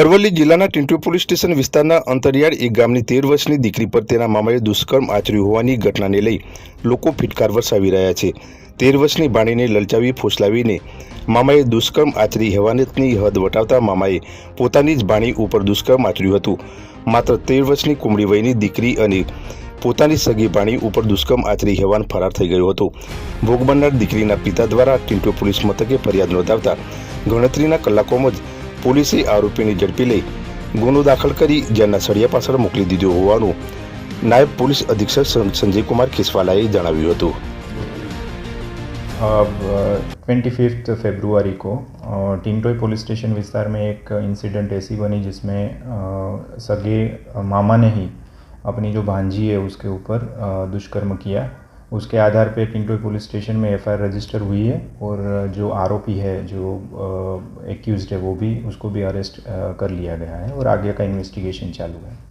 અરવલ્લી જિલ્લાના ટિંટુ police station વિસ્તારના અંતરિયાળ એક ગામની તેર વર્ષની દીકરી પર તેના મામાએ દુષ્કર્મ આચર્યું હોવાની ઘટનાને લઈ લોકો ફિટકાર વરસાવી રહ્યા છે. તેર વર્ષની ભાણીને લલચાવી ફોસલાવીને મામાએ દુષ્કર્મ આચરી હેવાનતની હદ વટાવતા મામાએ પોતાની જ ભાણી ઉપર દુષ્કર્મ આચર્યું હતું. માત્ર તેર વર્ષની કુમળી વયની દીકરી અને પોતાની સગી ભાણી ઉપર દુષ્કર્મ આચરી હેવાન ફરાર થઈ ગયો હતો. ભોગ બનનાર દીકરીના પિતા દ્વારા ટિંટો પોલીસ મથકે ફરિયાદ નોંધાવતા ગણતરીના કલાકોમાં જ પોલીસે આરોપીને ઝડપી લઈ ગુનો દાખલ કરી જેલના સળિયા પાછળ મોકલી દીધો હોવાનું નાયબ પોલીસ અધિક્ષક સં- સંજયકુમાર ખિસવાલાએ જણાવ્યું હતું ट्वेंटी फिफ्थ फेब्रुआरी को अ, टिंटोई पुलिस स्टेशन विस्तार में एक इंसिडेंट ऐसी बनी जिसमें अ, सगे मामा ने ही अपनी जो भांजी है उसके ऊपर अ, दुष्कर्म किया उसके आधार पे पिंटोई पुलिस स्टेशन में एफ़ रजिस्टर हुई है और जो आरोपी है, जो एक्यूज है, वो भी, उसको भी अरेस्ट कर लिया गया है और आगे का इन्वेस्टिगेशन चालू है।